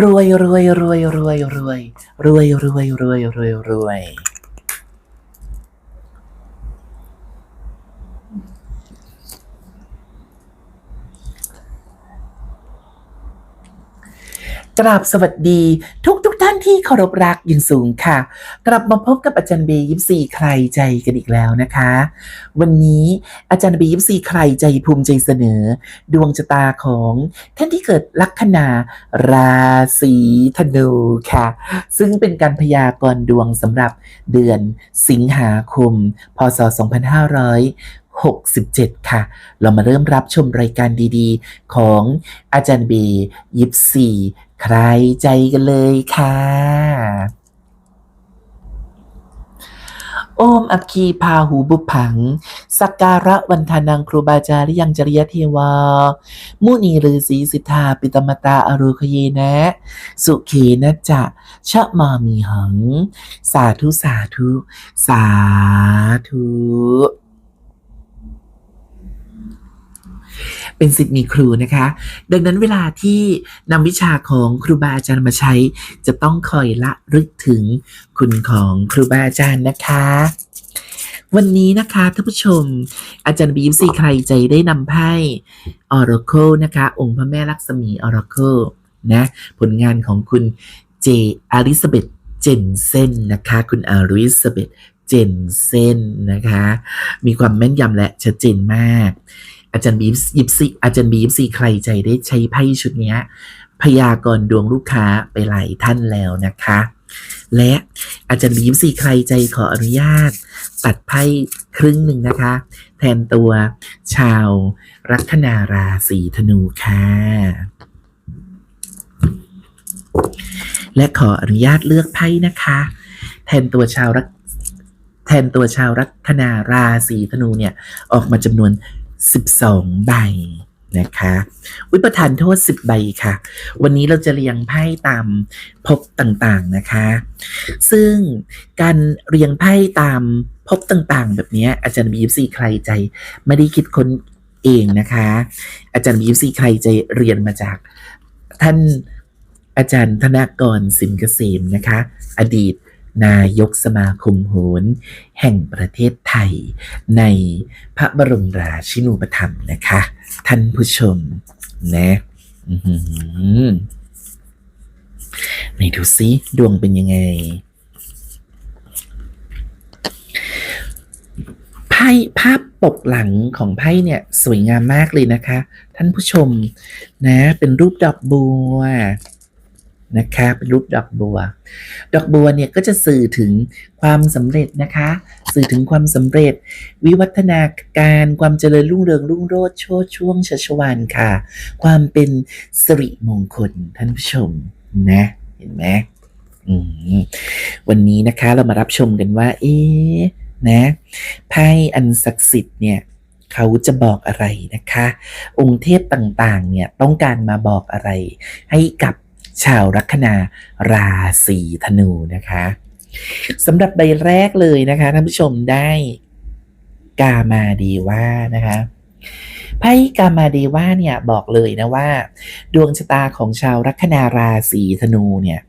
รวยรวยรวยรวยรวยรวยรวยรวยรวยรวย กราบสวัสดีทุกทุกท่านที่เคารพรักอย่างสูงค่ะ กลับมาพบกับอาจารย์เบย์ยิปซีใครใจกันอีกแล้วนะคะ วันนี้อาจารย์เบย์ยิปซีใครใจภูมิใจเสนอ ดวงชะตาของท่านที่เกิดลัคนาราศีธนูค่ะ ซึ่งเป็นการพยากรณ์ดวงสำหรับเดือนสิงหาคม พศ 2567 ค่ะ เรามาเริ่มรับชมรายการดีๆ ของอาจารย์เบย์ยิปซี ใครใจกันเลยค่ะ โอมอัคคีพาหูบุพัง สักการะวันทานังครูบาจาริยังจริยเทวา มุนีฤาษีสิทธาปิตมตาอรุคเยนะ สุเขนะจะชะมามีหัง สาธุสาธุ สาธุ เป็นสิทธิ์มีครูนะคะ ดังนั้นเวลาที่นำวิชาของครูบาอาจารย์มาใช้ จะต้องคอยละรึกถึงคุณของครูบาอาจารย์นะคะวันนี้นะคะท่านผู้ชม อาจารย์บีมซีใครใจได้นำไพ่ Oracle นะคะ องค์พระแม่ลักษมี Oracle นะ ผลงานของคุณเจอลิซาเบธเจนเซนนะคะ คุณอลิซาเบธเจนเซนนะคะ มีความแม่นยำและชัดเจนมาก อาจารย์บีมยิปซีอาจารย์บีมซีใครใจได้ใช้ไพ่ชุดนี้พยากรณ์ดวงลูกค้าไปหลายท่านแล้วนะคะ และอาจารย์บีมซีใครใจขออนุญาต ตัดไพ่ครึ่งหนึ่งนะคะ แทนตัวชาวลัคนาราศีธนูค่ะ และขออนุญาตเลือกไพ่นะคะ แทนตัวชาวรักแทนตัวชาวลัคนาราศีธนูเนี่ย ออกมาจำนวน 12 ใบนะคะวิประทานโทษ 10 ใบค่ะ วันนี้เราจะเรียงไพ่ตามภพต่างๆนะคะ ซึ่งการเรียงไพ่ตามภพต่างๆ แบบนี้อาจารย์บีฟซีใครใจไม่ได้คิดค้นเองนะคะ อาจารย์บีฟซีใครใจเรียนมาจากท่านอาจารย์ธนากรสินเกษมนะคะ อดีต นายกสมาคมโหรแห่งประเทศไทย ในพระบรมราชินูปถัมภ์นะคะ ท่านผู้ชมนะไหนดูซิดวงเป็นยังไงไพ่ภาพปกหลังของไพ่เนี่ย สวยงามมากเลยนะคะ ท่านผู้ชมนะ เป็นรูปดอกบัว นะคะเป็นรูปดอกบัว ดอกบัวเนี่ยก็จะสื่อถึงความสำเร็จนะคะ สื่อถึงความสำเร็จ วิวัฒนาการความเจริญรุ่งเรืองรุ่งโรจน์โชดช่วงชัชวานค่ะ ความเป็นสิริมงคลท่านผู้ชมนะ เห็นไหมอืมวันนี้นะคะเรามารับชมกันว่า เอ๊ะนะไพ่อันศักดิ์สิทธิ์เนี่ยเขาจะบอกอะไรนะคะ องค์เทพต่างๆเนี่ยต้องการมาบอกอะไรให้กับ ชาวลัคนาราศีธนูนะคะสำหรับใบแรกเลยนะคะท่านผู้ชมได้กามาดีว่านะคะไพ่กามาดีว่าเนี่ยบอกเลยนะว่า ดวงชะตาของชาวลัคนาราศีธนูเนี่ย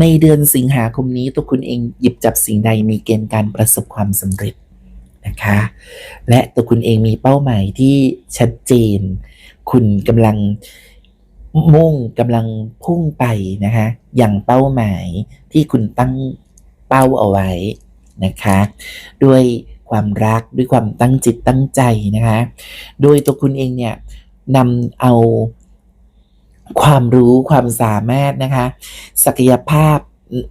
ในเดือนสิงหาคมนี้ตัวคุณเองหยิบจับสิ่งใดมีเกณฑ์การประสบความสำเร็จนะคะ และตัวคุณเองมีเป้าหมายที่ชัดเจน คุณกำลัง มุ่งกำลังพุ่งไปนะคะอย่างเป้าหมายที่คุณตั้งเป้าเอาไว้นะคะ ด้วยความรักด้วยความตั้งจิตตั้งใจนะคะ โดยตัวคุณเองเนี่ยนำเอาความรู้ความสามารถนะคะ ศักยภาพ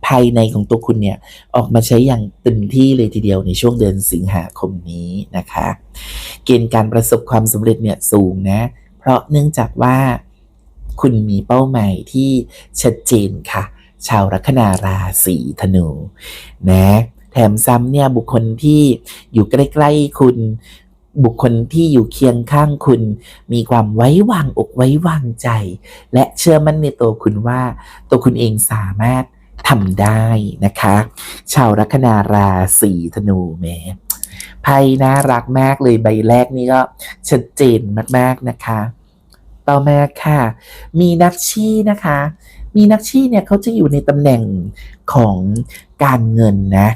ภายในของตัวคุณเนี่ย ออกมาใช้อย่างเต็มที่เลยทีเดียวในช่วงเดือนสิงหาคมนี้นะคะ เกณฑ์การประสบความสำเร็จเนี่ยสูงนะ เพราะเนื่องจากว่า คุณมีเป้าหมายที่ชัดเจนค่ะ ชาวลัคนาราศีธนูนะแถมซ้ำเนี่ยบุคคลที่อยู่ใกล้ๆคุณบุคคลที่อยู่เคียงข้างคุณ มีความไว้วางอกไว้วางใจ และเชื่อมั่นในตัวคุณว่า ตัวคุณเองสามารถทำได้นะคะ ชาวลัคนาราศีธนูแหมไพ่น่ารักมากเลยใบแรกนี่ก็ชัดเจนมากๆนะคะ ต่อมาค่ะ มีนักชี้นะคะ มีนักชี้เนี่ยเขาจะอยู่ในตำแหน่งของการเงินนะ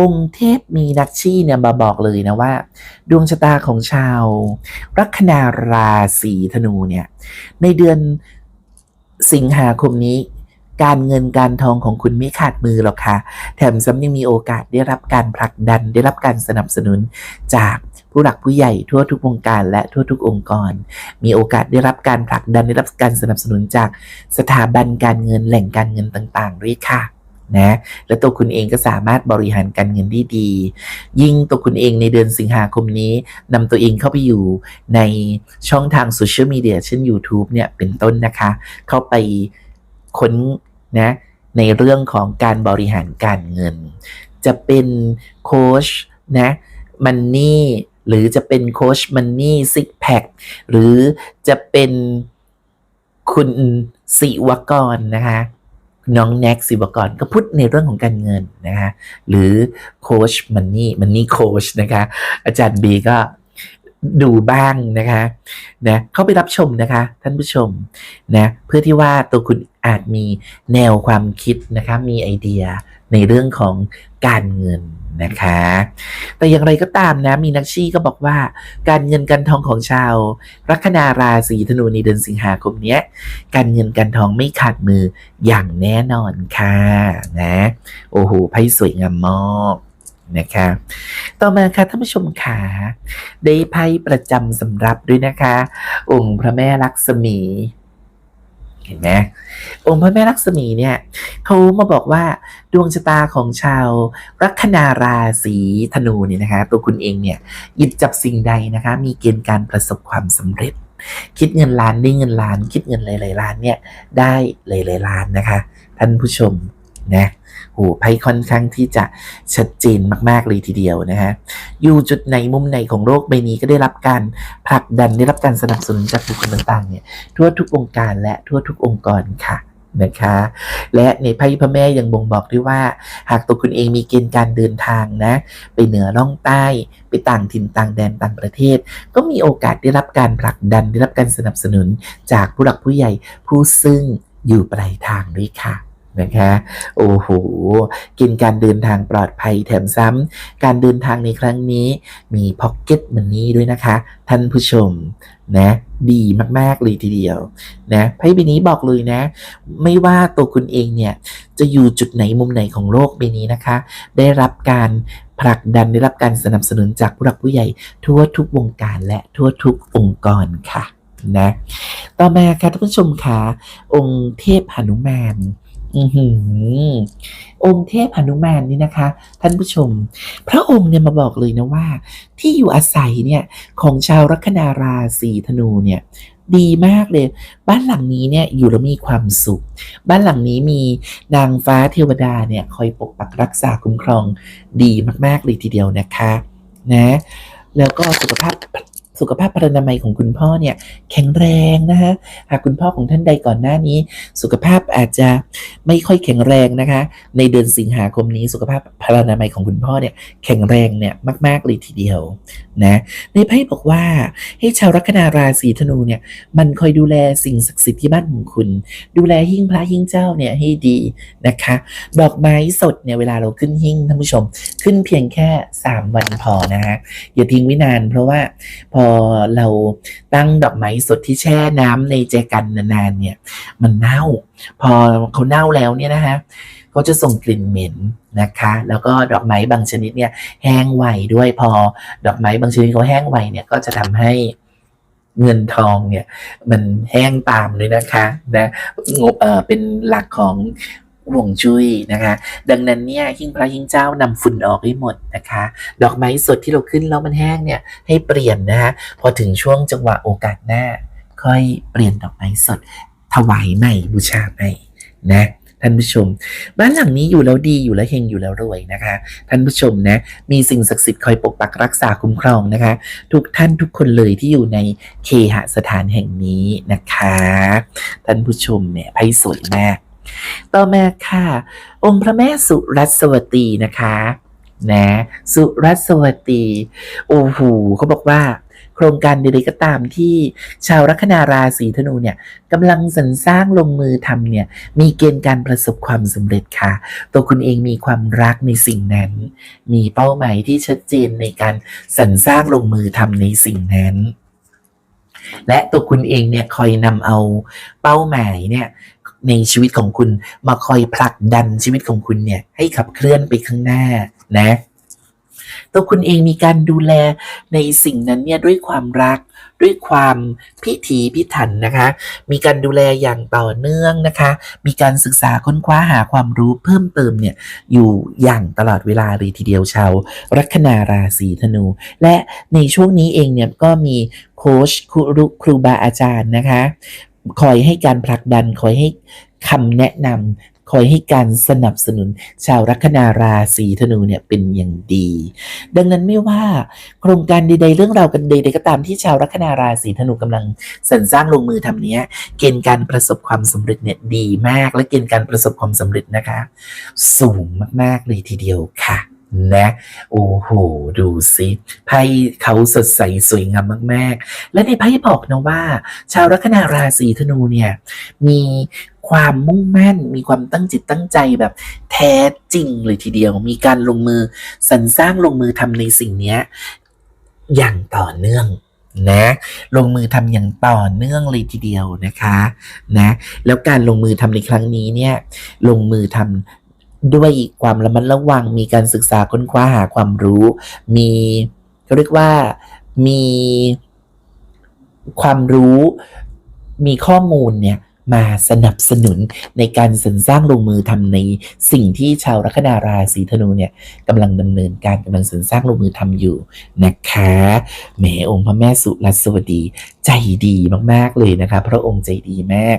องค์เทพมีนักชี้เนี่ยมาบอกเลยนะว่า ดวงชะตาของชาว ลัคนาราศีธนูเนี่ยในเดือนสิงหาคมนี้การเงินการทองของคุณไม่ขาดมือหรอกค่ะ แถมซ้ำยังมีโอกาสได้รับการผลักดันได้รับการสนับสนุนจาก ผู้หลักผู้ใหญ่ทั่วทุกวงการและทั่วทุกองค์กร มีโอกาสได้รับการผลักดันได้รับการสนับสนุนจากสถาบันการเงินแหล่งการเงินต่างๆ ด้วยค่ะนะและตัวคุณเองก็สามารถบริหารการเงินได้ดี ยิ่งตัวคุณเองในเดือนสิงหาคมนี้นำตัวเองเข้าไปอยู่ในช่องทางโซเชียลมีเดียเช่น YouTube เนี่ยเป็นต้นนะคะ เข้าไปค้นนะในเรื่องของการบริหารการเงิน จะเป็นโค้ชนะมันนี่ หรือจะเป็นโคชมันนี่ซิกแพคหรือจะเป็นคุณศิวกรนะคะน้องแน็กศิวกรก็พูดในเรื่องของการเงินนะคะหรือโคชมันนี่มันนี่โคชนะคะอาจารย์บีก็ดูบ้างนะคะนะเข้าไปรับชมนะคะท่านผู้ชมนะเพื่อที่ว่าตัวคุณอาจมีแนวความคิดนะคะมีไอเดียในเรื่องของการเงิน นะคะ แต่อย่างไรก็ตามนะ มีนักชี้ก็บอกว่า การเงินการทองของชาว ลัคนาราศีธนูในเดือนสิงหาคมเนี้ยการเงินการทองไม่ขาดมืออย่างแน่นอนค่ะนะโอ้โหไพ่สวยงามมากนะคะต่อมาค่ะท่านผู้ชมขาได้ไพ่ประจำสำรับด้วยนะคะ องค์พระแม่ลักษมี เห็นไหมองค์พระแม่ลักษมีเนี่ยเขามาบอกว่าดวงชะตาของชาวลัคนาราศีธนูเนี่ยนะคะ ตัวคุณเองเนี่ยหยิบจับสิ่งใดนะคะ มีเกณฑ์การประสบความสำเร็จ คิดเงินล้านได้เงินล้าน คิดเงินหลายๆล้านเนี่ยได้หลายๆล้านนะคะ ท่านผู้ชม นะโหไพ่ค่อนข้างที่จะชัดเจนมาก ๆ เลยทีเดียวนะฮะ อยู่จุดไหนมุมไหนของโลกใบนี้ก็ได้รับการผลักดันได้รับการสนับสนุนจากบุคคลต่างๆเนี่ยทั่วทุกวงค์การและทั่วทุกองค์กรค่ะนะคะ และในไพ่พระแม่ยังบ่งบอกด้วยว่า หากตัวคุณเองมีเกณฑ์การเดินทางนะ ไปเหนือล่องใต้ ไปต่างถิ่นต่างแดนต่างประเทศ ก็มีโอกาสได้รับการผลักดันได้รับการสนับสนุนจากผู้หลักผู้ใหญ่ผู้ซึ่งอยู่ปลายทางด้วยค่ะ นะคะ โอ้โห กินการเดินทางปลอดภัยแถมซ้ำ การเดินทางในครั้งนี้มีพ็อกเก็ตมันนี่ด้วยนะคะ ท่านผู้ชมนะดีมาก ๆ เลยทีเดียวนะไพ่ใบนี้บอกเลยนะ ไม่ว่าตัวคุณเองเนี่ย จะอยู่จุดไหนมุมไหนของโลกใบนี้นะคะ ได้รับการผลักดันได้รับการสนับสนุนจากผู้หลักผู้ใหญ่ ทั่วทุกวงการและทั่วทุกองค์กรค่ะนะต่อมาค่ะท่านผู้ชมค่ะองค์เทพหนุมาน อือหือองค์เทพหนุมานนี่นะคะ ท่านผู้ชม พระองค์เนี่ยมาบอกเลยนะว่า ที่อยู่อาศัยเนี่ยของชาวลัคนาราศีธนูเนี่ยดีมากเลย บ้านหลังนี้เนี่ยอยู่แล้วมีความสุข บ้านหลังนี้มีนางฟ้าเทวดาเนี่ยคอยปกปักรักษาคุ้มครองดีมากๆเลยทีเดียวนะคะนะแล้วก็สุขภาพ สุขภาพพรรณนามัยของคุณพ่อเนี่ยแข็งแรงนะคะหากคุณพ่อของท่านใดก่อนหน้านี้ สุขภาพอาจจะไม่ค่อยแข็งแรงนะคะ ในเดือนสิงหาคมนี้สุขภาพพรรณนามัยของคุณพ่อเนี่ยแข็งแรงเนี่ยมาก ๆ เลยทีเดียวนะในไพ่บอกว่าให้ชาวลัคนาราศีธนูเนี่ยมันคอยดูแลสิ่งศักดิ์สิทธิ์ที่บ้านของคุณ ดูแลหิ้งพระหิ้งเจ้าเนี่ยให้ดีนะคะ ดอกไม้สดเนี่ยเวลาเราขึ้นหิ้งท่านผู้ชม ขึ้นเพียงแค่ 3 วันพอนะฮะอย่าทิ้งไว้นานเพราะว่าพออเราตั้งดอกไม้สดที่แช่น้ำในแจกันนานๆเนี่ย มันเน่า พอเขาเน่าแล้วเนี่ยนะฮะเขาจะส่งกลิ่นเหม็นนะคะ แล้วก็ดอกไม้บางชนิดเนี่ยแห้งไวด้วยพอดอกไม้บางชนิดเขาแห้งไวเนี่ยก็จะทำให้เงินทองเนี่ยมันแห้งตามเลยนะคะนะงบเออเป็นหลักของ ห่วงจุ้ยนะคะ ดังนั้นเนี่ยหิ้งพระหิ้งเจ้านำฝุ่นออกให้หมดนะคะ ดอกไม้สดที่เราขึ้นแล้วมันแห้งเนี่ยให้เปลี่ยนนะคะพอถึงช่วงจังหวะโอกาสหน้า ค่อยเปลี่ยนดอกไม้สด ถวายใหม่บูชาใหม่นะท่านผู้ชม บ้านหลังนี้อยู่แล้วดีอยู่แล้วเฮงอยู่แล้วรวยนะคะ ท่านผู้ชมนะ มีสิ่งศักดิ์สิทธิ์คอยปกปักรักษาคุ้มครองนะคะ ทุกท่านทุกคนเลยที่อยู่ในเคหสถานแห่งนี้นะคะ ท่านผู้ชมเนี่ยไพ่สวยมาก ต่อมาค่ะ องค์พระแม่สุรัสวตีนะคะนะสุรัสวตีโอ้โหเขาบอกว่าใครงการใดๆก็ตามที่ชาวลัคนาราศีธนูเนี่ยกำลังสรรสร้างลงมือทำเนี่ย มีเกณฑ์การประสบความสำเร็จค่ะ ตัวคุณเองมีความรักในสิ่งนั้น มีเป้าหมายที่ชัดเจนในการสรรสร้างลงมือทำในสิ่งนั้นและตัวคุณเองเนี่ยคอยนำเอาเป้าหมายเนี่ย ในชีวิตของคุณ มาคอยผลักดันชีวิตของคุณเนี่ยให้ขับเคลื่อนไปข้างหน้านะตัวคุณเองมีการดูแลในสิ่งนั้นเนี่ยด้วยความรักด้วยความพิถีพิถันนะคะ มีการดูแลอย่างต่อเนื่องนะคะ มีการศึกษาค้นคว้าหาความรู้เพิ่มเติมเนี่ยอยู่อย่างตลอดเวลาเลยทีเดียวชาวลัคนาราศีธนู และในช่วงนี้เองเนี่ยก็มีโค้ชครูครูบาอาจารย์นะคะ คอยให้การผลักดัน คอยให้คำแนะนำคอยให้การสนับสนุนชาวลัคนาราศีธนูเนี่ยเป็นอย่างดี ดังนั้นไม่ว่าโครงการใดๆเรื่องราวกันใดๆก็ตามที่ชาวลัคนาราศีธนูกำลังสรรสร้างลงมือทำเนี้ย เกณฑ์การประสบความสำเร็จเนี่ยดีมาก และเกณฑ์การประสบความสำเร็จนะคะ สูงมากๆเลยทีเดียวค่ะ นะ โอ้โห ดูสิไพ่เขาสดใสสวยงามมาก ๆ และในไพ่บอกนะว่า ชาวลัคนาราศีธนูเนี่ย มีความมุ่งมั่น มีความตั้งจิตตั้งใจแบบแท้จริงเลยทีเดียว มีการลงมือสรรสร้างลงมือทำในสิ่งนี้อย่างต่อเนื่องนะลงมือทำอย่างต่อเนื่องเลยทีเดียวนะคะนะแล้วการลงมือทำในครั้งนี้เนี่ยลงมือทำ ด้วยความระมัดระวัง มีการศึกษาค้นคว้าหาความรู้ มีเขาเรียกว่ามีความรู้มีข้อมูลเนี่ยมาสนับสนุนในการสรรสร้างลงมือทำในสิ่งที่ชาวลัคนาราศีธนูเนี่ยกำลังดำเนินการกำลังสรรสร้างลงมือทำอยู่นะคะแหมองค์พระแม่สุรัสวดีใจดีมากๆเลยนะคะ พระองค์ใจดีมาก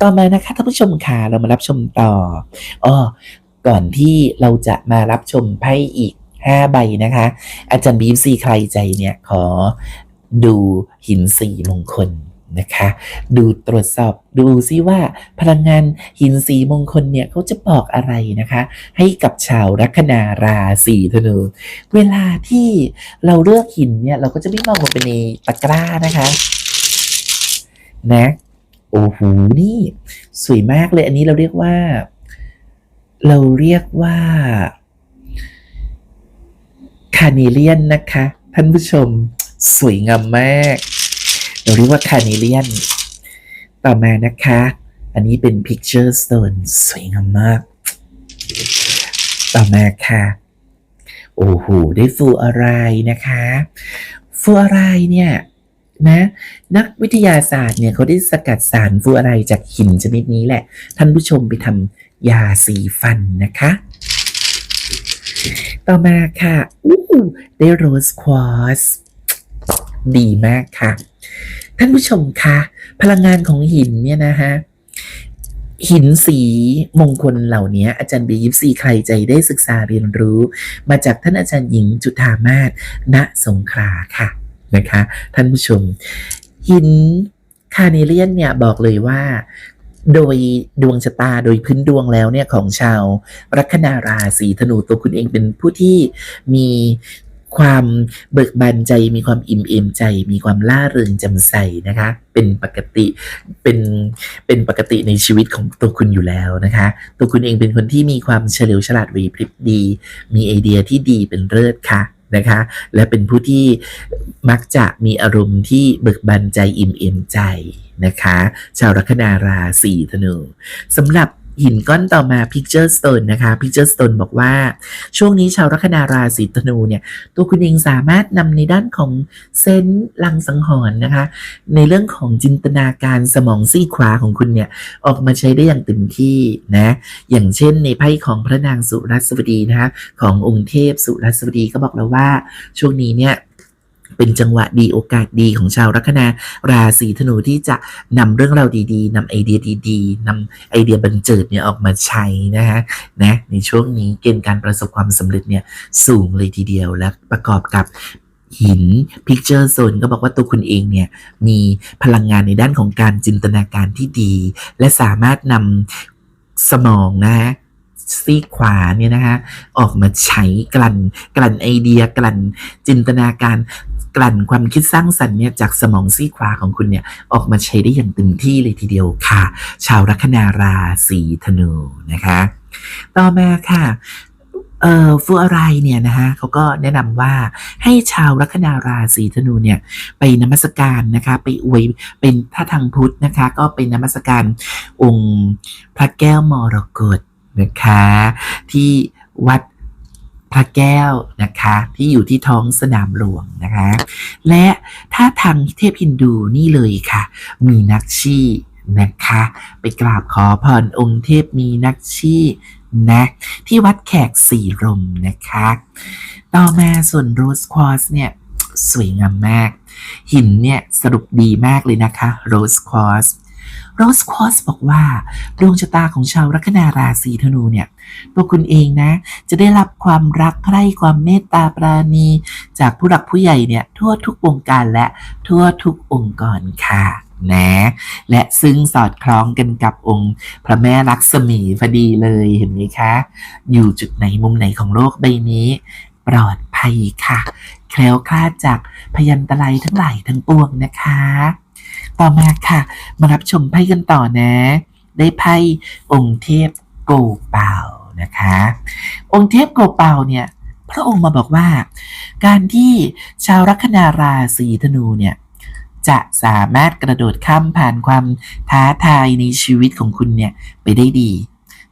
ต่อมานะคะท่านผู้ชมค่ะเรามารับชมต่ออ้อ ก่อนที่เราจะมารับชมไพ่อีก 5 ใบนะคะ อาจารย์บีฟซีใครใจเนี่ยขอดูหินสีมงคลนะคะ ดูตรวจสอบดูซิว่าพลังงานหินสีมงคลเนี่ยเขาจะบอกอะไรนะคะ ให้กับชาวลัคนาราศีธนูเวลาที่เราเลือกหินเนี่ยเราก็จะไม่มองลงไปในตะกร้านะคะนะโอ้โหนี่ สวยมากเลยอันนี้เราเรียกว่า เราเรียกว่าคาเนเลียนนะคะ ท่านผู้ชมสวยงามมาก เราเรียกว่าคาเนเลียน ต่อมานะคะ อันนี้เป็น picture stone สวยงามมาก ต่อมาค่ะ โอ้โห ได้ฟูอะไรนะคะ ฟูอะไรเนี่ยนะนักวิทยาศาสตร์เนี่ยเขาได้สกัดสารฟูอะไรจากหินชนิดนี้แหละ ท่านผู้ชมไปทำ ยาสีฟันนะคะ ต่อมาค่ะอู้ได้โรสควอสดีมากค่ะ ท่านผู้ชมคะพลังงานของหินเนี่ยนะฮะหินสีมงคลเหล่านี้อาจารย์บียิปซีใครใจได้ศึกษาเรียนรู้ มาจากท่านอาจารย์หญิงจุธามาศณสงขลาค่ะนะคะ ท่านผู้ชม หินคาเนเลียนเนี่ยบอกเลยว่า โดยดวงชะตาโดยพื้นดวงแล้วเนี่ยของชาวลัคนาราศีธนูตัวคุณเองเป็นผู้ที่มีความเบิกบานใจมีความอิ่มเอมใจ มีความล่าเริงจำใสนะคะ เป็นปกติเป็นเป็นปกติในชีวิตของตัวคุณอยู่แล้วนะคะ ตัวคุณเองเป็นคนที่มีความเฉลียวฉลาดไหวพริบดี มีไอเดียที่ดีเป็นเลิศค่ะ นะคะ และเป็นผู้ที่มักจะมีอารมณ์ที่เบิกบานใจอิ่มเอมใจนะคะ ชาวลัคนาราศีธนูสำหรับ หินก้อนต่อมา Picture Stone นะคะ Picture Stone บอกว่า ช่วงนี้ชาวลัคนาราศีธนูเนี่ย ตัวคุณเองสามารถนำในด้านของเซนส์ลังสังหรณ์นะคะ ในเรื่องของจินตนาการสมองซีขวาของคุณเนี่ย ออกมาใช้ได้อย่างเต็มที่นะ อย่างเช่นในไพ่ของพระนางสุรัสวดีนะคะ ขององค์เทพสุรัสวดีก็บอกแล้วว่า ช่วงนี้เนี่ย เป็นจังหวะดีโอกาสดีของชาวลัคนาราศีธนูที่จะนำเรื่องราวดีๆนำไอเดียดีๆนำไอเดียบันเจิดเนี่ยออกมาใช้นะฮะนะในช่วงนี้เกณฑ์การประสบความสำเร็จเนี่ยสูงเลยทีเดียวและประกอบกับหิน Picture Zone ก็บอกว่าตัวคุณเองเนี่ยมีพลังงานในด้านของการจินตนาการที่ดี และสามารถนำสมองนะฮะซีขวาเนี่ยนะคะออกมาใช้กลั่นกลั่นไอเดียกลั่นจินตนาการ กลั่นความคิดสร้างสรรค์เนี่ยจากสมองซีขวาของคุณเนี่ยออกมาใช้ได้อย่างเต็มที่เลยทีเดียวค่ะ ชาวลัคนาราศีธนูนะคะ ต่อมาค่ะเอ่อฟูอะไรเนี่ยนะฮะเขาก็แนะนำว่าให้ชาวลัคนาราศีธนูเนี่ยไปนมัสการนะคะไปอวยเป็นถ้าทางพุทธนะคะก็เป็นนมัสการองค์พระแก้วมรกตนะคะที่วัด พระแก้วนะคะที่อยู่ที่ท้องสนามหลวงนะคะ และถ้าทางเทพฮินดูนี่เลยค่ะ มีนักชีนะคะ ไปกราบขอพรองค์เทพมีนักชีนะที่วัดแขกสี่ลมนะคะ ต่อมาส่วนโรสควอสเนี่ยสวยงามมาก หินเนี่ยสรุปดีมากเลยนะคะโรสควอสโรสควอสบอกว่า ดวงชะตาของชาวลัคนาราศีธนูเนี่ย ตัวคุณเองนะ จะได้รับความรักใคร่ความเมตตาปราณี จากผู้หลักผู้ใหญ่เนี่ยทั่วทุกวงการและทั่วทุกองค์กรค่ะนะและซึ่งสอดคล้องกันกับองค์ พระแม่ลักษมีพอดีเลยเห็นไหมคะ อยู่จุดไหนมุมไหนของโลกใบนี้ ปลอดภัยค่ะ แคล้วคลาดจากพยันตรายทั้งหลายทั้งปวงนะคะ ต่อมาค่ะ มารับชมไพ่กันต่อนะ ได้ไพ่องค์เทพ โกเปานะคะ องค์เทพโกเปาเนี่ยพระองค์มาบอกว่า การที่ชาวลัคนาราศีธนูเนี่ยจะสามารถกระโดดข้ามผ่านความท้าทายในชีวิตของคุณเนี่ยไปได้ดี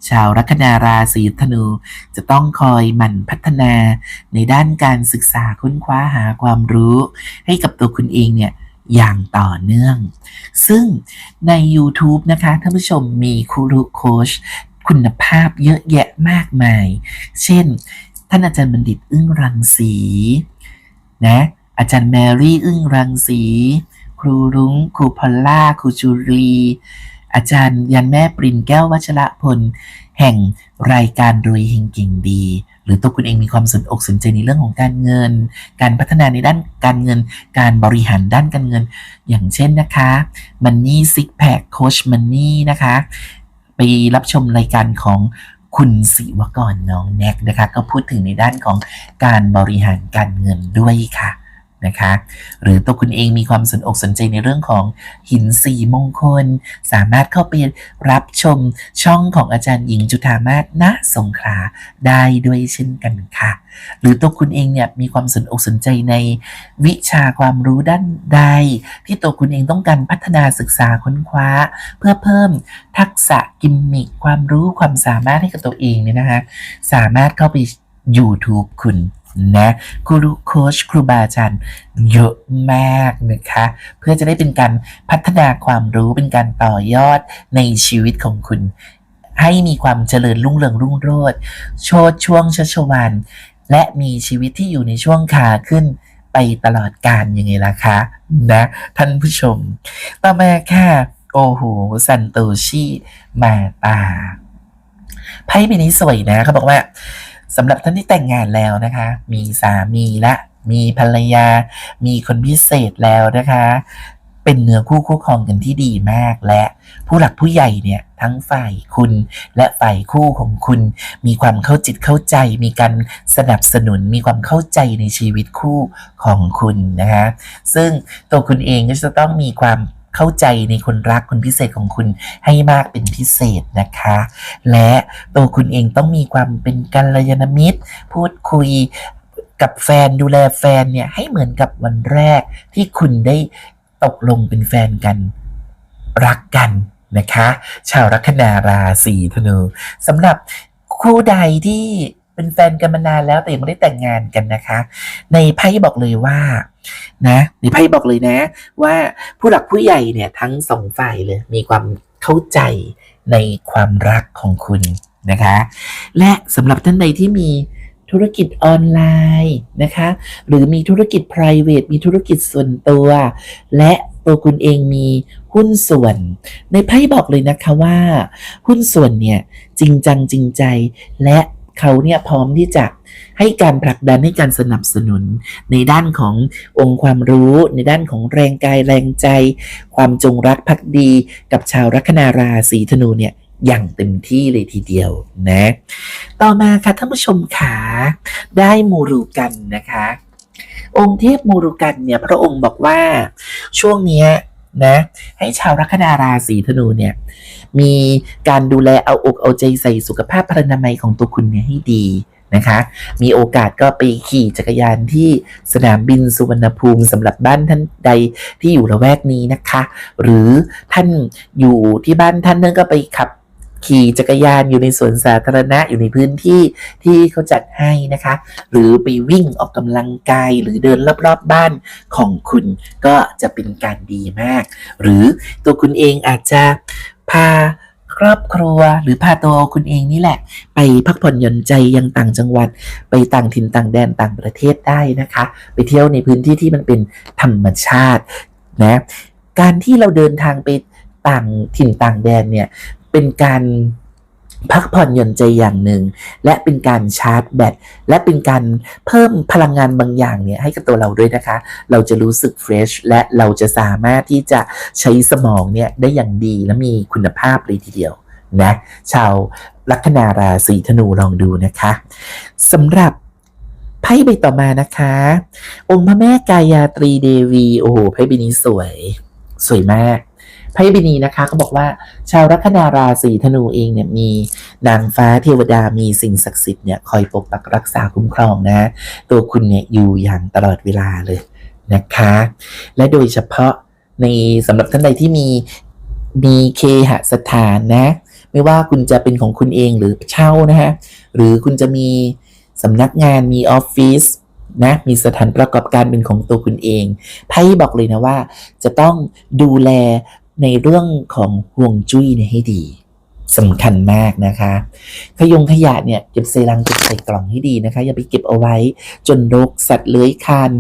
ชาวลัคนาราศีธนูจะต้องคอยหมั่นพัฒนาในด้านการศึกษาค้นคว้าหาความรู้ ให้กับตัวคุณเองเนี่ยอย่างต่อเนื่อง ซึ่งใน YouTube นะคะท่านผู้ชมมีครูรุโคช คุณภาพเยอะแยะมากมาย เช่น ท่านอาจารย์บัณฑิตอึ้งรังสีนะอาจารย์แมรี่อึ้งรังสี ครูรุ้ง ครูพอลล่า ครูจุรี อาจารย์ยันแม่ปรินแก้ววัชระพล แห่งรายการรวยเฮงเก่งดี หรือตัวคุณเองมีความสนอกสนใจในเรื่องของการเงิน การพัฒนาในด้านการเงิน การบริหารด้านการเงิน อย่างเช่นนะคะ Money Six Pack Coach Money นะคะ ไปรับชมรายการของคุณศิวกรน้องแน็กนะคะ ก็พูดถึงในด้านของการบริหารการเงินด้วยค่ะ นะคะ หรือตัวคุณเองมีความสนอกสนใจในเรื่องของหินสีมงคล สามารถเข้าไปรับชมช่องของอาจารย์หญิงจุธามาศณสงขลาได้ด้วยเช่นกันค่ะ หรือตัวคุณเองเนี่ยมีความสนอกสนใจในวิชาความรู้ด้านใด ที่ตัวคุณเองต้องการพัฒนาศึกษาค้นคว้า เพื่อเพิ่มทักษะกิมมิคความรู้ความสามารถให้กับตัวเองเนี่ยนะคะสามารถเข้าไป YouTube คุณ นะครูโค้ชครูบาอาจารย์เยอะมากนะคะ เพื่อจะได้เป็นการพัฒนาความรู้เป็นการต่อยอดในชีวิตของคุณ ให้มีความเจริญรุ่งเรืองรุ่งโรจน์โชดช่วงชัชวานและมีชีวิตที่อยู่ในช่วงขาขึ้นไปตลอดกาลยังไงล่ะคะนะท่านผู้ชม ต่อมาค่ะ โอ้โหซันโตชิมาตาไพ่ใบนี้สวยนะเขาบอกว่า สำหรับท่านที่แต่งงานแล้วนะคะ มีสามีและ มีภรรยา มีคนพิเศษแล้วนะคะ เป็นเนื้อคู่คู่ครองกันที่ดีมากและผู้หลักผู้ใหญ่เนี่ยทั้งฝ่ายคุณและฝ่ายคู่ของคุณ มีความเข้าจิตเข้าใจ มีการสนับสนุนมีความเข้าใจในชีวิตคู่ของคุณนะคะซึ่งตัวคุณเองก็จะต้องมีความ เข้าใจในคนรักคนพิเศษของคุณให้มากเป็นพิเศษนะคะ และตัวคุณเองต้องมีความเป็นกัลยาณมิตร พูดคุยกับแฟนดูแลแฟนเนี่ยให้เหมือนกับวันแรกที่คุณได้ตกลงเป็นแฟนกันรักกันนะคะ ชาวลัคนาราศีธนูสำหรับคู่ใดที่ เป็นแฟนกันมานานแล้วแต่ยังไม่ได้แต่งงานกันนะคะ ในไพ่บอกเลยว่านะในไพ่บอกเลยนะ ว่าผู้หลักผู้ใหญ่เนี่ยทั้งสองฝ่ายเลยมีความเข้าใจในความรักของคุณนะคะ และสำหรับท่านใดที่มีธุรกิจออนไลน์นะคะ หรือมีธุรกิจ private มีธุรกิจส่วนตัว และตัวคุณเองมีหุ้นส่วน ในไพ่บอกเลยนะคะว่า หุ้นส่วนเนี่ยจริงจังจริงใจและ เขาเนี่ยพร้อมที่จะให้การผลักดันให้การสนับสนุน ในด้านขององค์ความรู้ ในด้านของแรงกายแรงใจ ความจงรักภักดี กับชาวลัคนาราศีธนูเนี่ยอย่างเต็มที่เลยทีเดียวนะ ต่อมาค่ะท่านผู้ชมขาได้มูรูกันนะคะ องค์เทพมูรุกันเนี่ยพระองค์บอกว่าช่วงเนี้ย นะให้ชาวลัคนาราศีธนูเนี่ยมีการดูแลเอาอกเอาใจใส่สุขภาพพรรณนามัยของตัวคุณเนี่ยให้ดีนะคะมีโอกาสก็ไปขี่จักรยานที่สนามบินสุวรรณภูมิสำหรับบ้านท่านใดที่อยู่ละแวกนี้นะคะ หรือท่านอยู่ที่บ้านท่านนั่นก็ไปขับ ขี่จักรยานอยู่ในสวนสาธารณะอยู่ในพื้นที่ที่เขาจัดให้นะคะ หรือไปวิ่งออกกำลังกายหรือเดินรอบๆบบ้านของคุณก็จะเป็นการดีมาก หรือตัวคุณเองอาจจะพาครอบครัวหรือพาตัวคุณเองนี่แหละ ไปพักผ่อนหย่อนใจยังต่างจังหวัด ไปต่างถิ่นต่างแดนต่างประเทศได้นะคะ ไปเที่ยวในพื้นที่ที่มันเป็นธรรมชาตินะการที่เราเดินทางไปต่างถิ่นต่างแดนเนี่ย เป็นการพักผ่อนหย่อนใจอย่างหนึ่ง และเป็นการชาร์จแบตและเป็นการเพิ่มพลังงานบางอย่างเนี่ยให้กับตัวเราด้วยนะคะ เราจะรู้สึกเฟรชและเราจะสามารถที่จะใช้สมองเนี่ยได้อย่างดีและมีคุณภาพเลยทีเดียวนะชาวลัคนาราศีธนูลองดูนะคะสำหรับไพ่ใบต่อมานะคะ องค์พระแม่กายาตรีเดวี โอ้โหไพ่ใบนี้สวย สวยมาก ไพ่ใบนี้นะคะเขาบอกว่า ชาวลัคนาราศีธนูเองเนี่ยมีนางฟ้าเทวดามีสิ่งศักดิ์สิทธิ์เนี่ยคอยปกปักรักษาคุ้มครองนะ ตัวคุณเนี่ยอยู่อย่างตลอดเวลาเลยนะคะ และโดยเฉพาะในสำหรับท่านใดที่มีมีเคหสถานนะ ไม่ว่าคุณจะเป็นของคุณเองหรือเช่านะฮะหรือคุณจะมีสำนักงานมีออฟฟิศนะมีสถานประกอบการเป็นของตัวคุณเองไพ่บอกเลยนะว่า จะต้องดูแล ในเรื่องของห่วงจุ้ยเนี่ยให้ดีสำคัญมากนะคะ ขยงขยะเนี่ยเก็บใส่ลังเก็บใส่กล่องให้ดีนะคะ อย่าไปเก็บเอาไว้ จนรกสัตว์เลื้อยคลาน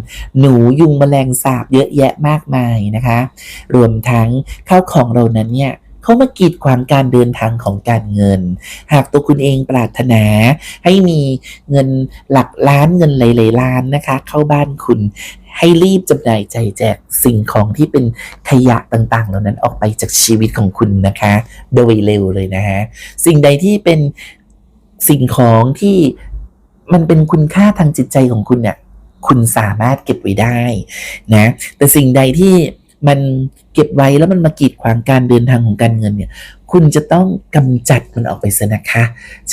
หนูยุงแมลงสาบเยอะแยะมากมายนะคะ รวมทั้งข้าวของเรานั้นเนี่ย เขามากีดขวางการเดินทางของการเงิน หากตัวคุณเองปรารถนาให้มีเงินหลักล้านเงินหลายๆล้านนะคะ เข้าบ้านคุณให้รีบจำหน่ายใจแจกสิ่งของที่เป็นขยะต่างๆ เหล่านั้นออกไปจากชีวิตของคุณนะคะ โดยเร็วเลยนะฮะสิ่งใดที่เป็นสิ่งของที่มันเป็นคุณค่าทางจิตใจของคุณเนี่ยคุณสามารถเก็บไว้ได้นะแต่สิ่งใดที่ มันเก็บไว้แล้วมันมากีดขวางการเดินทางของการเงินเนี่ย คุณจะต้องกำจัดมันออกไปซะนะคะ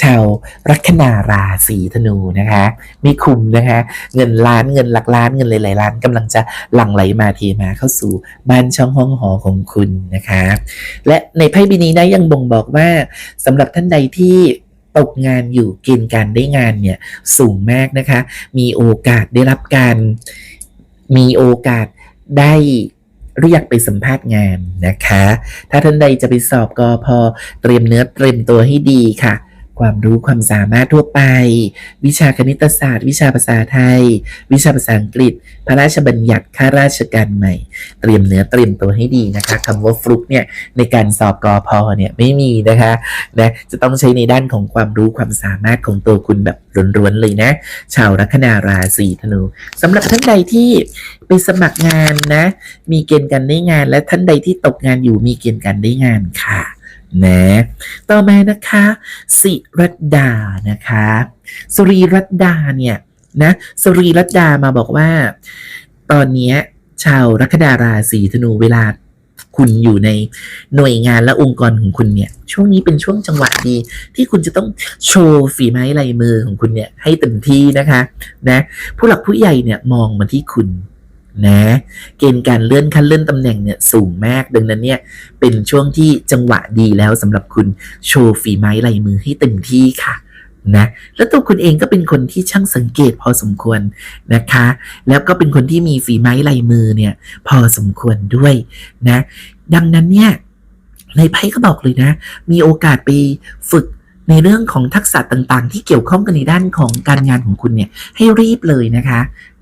ชาวลัคนาราศีธนูนะคะ มีคุมนะคะ เงินล้านเงินหลักล้านเงินหลายๆล้านกำลังจะหลั่งไหลมาเทมาเข้าสู่บ้านช่องห้องหอของคุณนะคะ และในไพ่ใบนี้นะยังบ่งบอกว่าสำหรับท่านใดที่ตกงานอยู่เกณฑ์การได้งานเนี่ยสูงมากนะคะ มีโอกาสได้รับการมีโอกาสได้ เรียกไปสัมภาษณ์งานนะคะ ถ้าท่านใดจะไปสอบกอพอเตรียมเนื้อเตรียมตัวให้ดีค่ะ ความรู้ความสามารถทั่วไป วิชาคณิตศาสตร์ วิชาภาษาไทย วิชาภาษาอังกฤษ พระราชบัญญัติข้าราชการใหม่ เตรียมเนื้อเตรียมตัวให้ดีนะคะคำว่าฟลุกเนี่ยในการสอบกอพอเนี่ยไม่มีนะคะนะจะต้องใช้ในด้านของความรู้ความสามารถของตัวคุณแบบล้วนๆเลยนะ ชาวลัคนาราศีธนูสำหรับท่านใดที่ไปสมัครงานนะ มีเกณฑ์การได้งาน และท่านใดที่ตกงานอยู่มีเกณฑ์การได้งานค่ะ นะ ต่อมานะคะ สิรัตดานะคะสุรีรัตดาเนี่ยนะสุรีรัตดามาบอกว่า ตอนนี้ชาวลัคนาราศีธนูเวลาคุณอยู่ในหน่วยงานและองค์กรของคุณเนี่ย ช่วงนี้เป็นช่วงจังหวะดี ที่คุณจะต้องโชว์ฝีไม้ลายมือของคุณเนี่ยให้เต็มที่นะคะ นะ ผู้หลักผู้ใหญ่เนี่ยมองมาที่คุณ นะ เกณฑ์การเลื่อนขั้นเลื่อนตำแหน่งเนี่ยสูงมาก ดังนั้นเนี่ยเป็นช่วงที่จังหวะดีแล้วสำหรับคุณโชว์ฝีไม้ลายมือให้เต็มที่ค่ะนะแล้วตัวคุณเองก็เป็นคนที่ช่างสังเกตพอสมควรนะคะ แล้วก็เป็นคนที่มีฝีไม้ลายมือเนี่ยพอสมควรด้วยนะ ดังนั้นเนี่ยในไพ่ก็บอกเลยนะ มีโอกาสไปฝึกในเรื่องของทักษะต่างๆ ที่เกี่ยวข้องกันในด้านของการงานของคุณเนี่ยให้รีบเลยนะคะ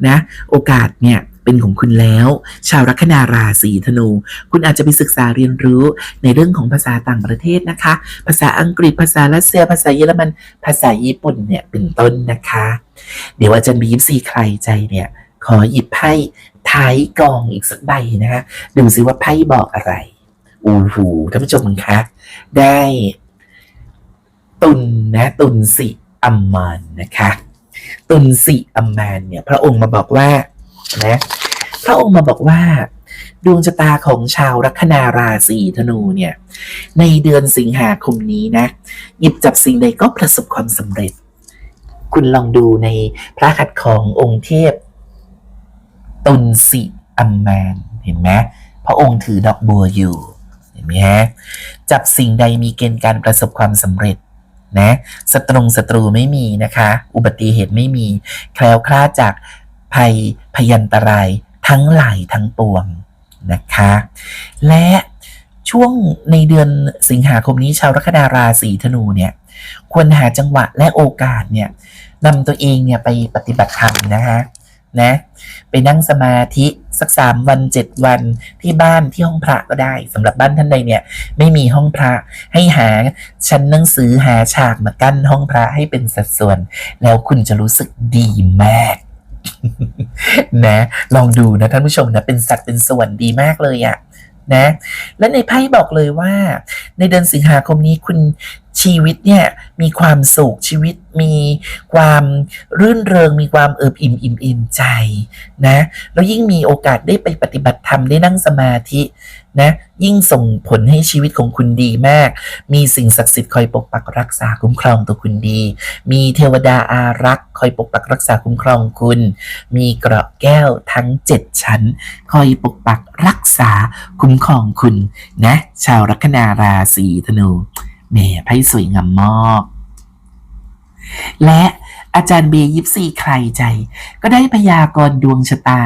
นะ โอกาสเนี่ย เป็นของคุณแล้ว ชาวลัคนาราศีธนู คุณอาจจะไปศึกษาเรียนรู้ในเรื่องของภาษาต่างประเทศนะคะ ภาษาอังกฤษภาษารัสเซีย ภาษาเยอรมัน ภาษาญี่ปุ่นเนี่ยเป็นต้นนะคะ เดี๋ยวอาจารย์บีมซีใครใจเนี่ยขอหยิบไพ่ท้ายกองอีกสักใบนะคะดูซิว่าไพ่บอกอะไรอูหูท่านผู้ชมคะได้ตุนนะตุนสิอัมมานนะคะ ตุนสิอัมมานเนี่ย พระองค์มาบอกว่า นะพระองค์มาบอกว่า ดวงชะตาของชาวลัคนาราศีธนูเนี่ย ในเดือนสิงหาคมนี้นะ หยิบจับสิ่งใดก็ประสบความสำเร็จ คุณลองดูในพระหัตถ์ขององค์เทพตุนสิอัมแมนเห็นไหมพระองค์ถือดอกบัวอยู่เห็นไหมฮะจับสิ่งใดมีเกณฑ์การประสบความสำเร็จนะศัตรูศัตรูไม่มีนะคะ อุบัติเหตุไม่มี แคล้วคลาดจาก ภัยพยันตรายทั้งหลายทั้งปวงนะคะ และช่วงในเดือนสิงหาคมนี้ชาวลัคนาราศีธนูเนี่ยควรหาจังหวะและโอกาสเนี่ยนำตัวเองเนี่ยไปปฏิบัติธรรมนะคะนะไปนั่งสมาธิสักสามวันเจ็ดวันที่บ้านที่ห้องพระก็ได้สำหรับบ้านท่านใดเนี่ย ไม่มีห้องพระให้หาชั้นหนังสือหาฉากมากั้นห้องพระให้เป็นสัดส่วน แล้วคุณจะรู้สึกดีมาก นะ ลองดูนะท่านผู้ชมนะ เป็นสัตว์เป็นส่วนดีมากเลยอะนะ และในไพ่บอกเลยว่า ในเดือนสิงหาคมนี้คุณ ชีวิตเนี่ยมีความสุขชีวิตมีความรื่นเริง มีความเอิบอิ่มอิ่มอิ่มใจนะแล้วยิ่งมีโอกาสได้ไปปฏิบัติธรรมได้นั่งสมาธินะยิ่งส่งผลให้ชีวิตของคุณดีมาก มีสิ่งศักดิ์สิทธิ์คอยปกปักรักษาคุ้มครองตัวคุณดี มีเทวดาอารักษ์คอยปกปักรักษาคุ้มครองคุณ มีเกราะแก้วทั้ง 7 ชั้น คอยปกปักรักษาคุ้มครองคุณนะชาวลัคนาราศีธนู แหม่ไพ่สวยงามมาก และอาจารย์เบยิปซีใครใจ ก็ได้พยากรณ์ดวงชะตา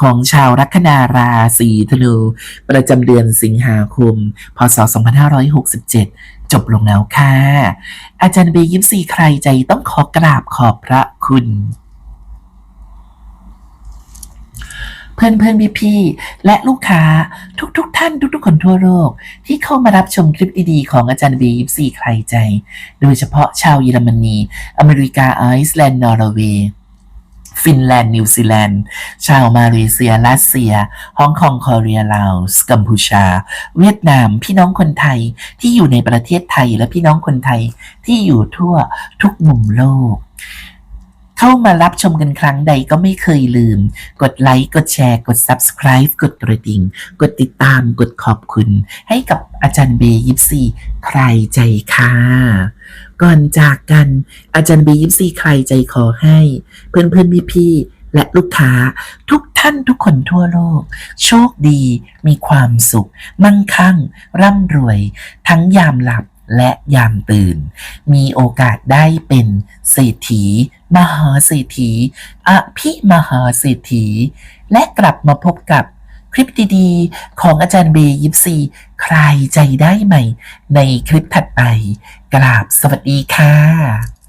ของชาวลัคนาราศีธนูประจำเดือนสิงหาคม พศ 2567 จบลงแล้วค่ะ อาจารย์เบยิปซีใครใจต้องขอกราบขอบพระคุณ เพื่อนเพื่อนพี่พี่และลูกค้าทุกๆทท่านทุกๆคนทั่วโลก ที่เข้ามารับชมคลิปดีๆ ของอาจารย์เบยิปซีใครใจ โดยเฉพาะชาวเยอรมนี อเมริกาไอซ์แลนด์นอร์เวย์ฟินแลนด์ นิวซีแลนด์ ชาวมาเลเซีย รัสเซีย ฮ่องกงคอเรียลาวสกัมพูชา เวียดนาม พี่น้องคนไทยที่อยู่ในประเทศไทยและพี่น้องคนไทยที่อยู่ทั่วทุกมุมโลก เข้ามารับชมกันครั้งใดก็ไม่เคยลืม กดไลค์ กดแชร์ กด Subscribe กดกระดิ่ง กดติดตาม กดขอบคุณ ให้กับอาจารย์เบยิปซีใครใจค่ะ ก่อนจากกันอาจารย์เบยิปซีใครใจขอให้ เพื่อนเพื่อนพี่พี่และลูกค้าทุกท่านทุกคนทั่วโลก โชคดี มีความสุข มั่งคั่ง ร่ำรวย ทั้งยามหลับ และยามตื่น มีโอกาสได้เป็นเศรษฐี มหาเศรษฐีอภิมหาเศรษฐี และกลับมาพบกับคลิปดีๆ ของอาจารย์เบยิปซี ใครใจได้ใหม่ ในคลิปถัดไป กราบสวัสดีค่ะ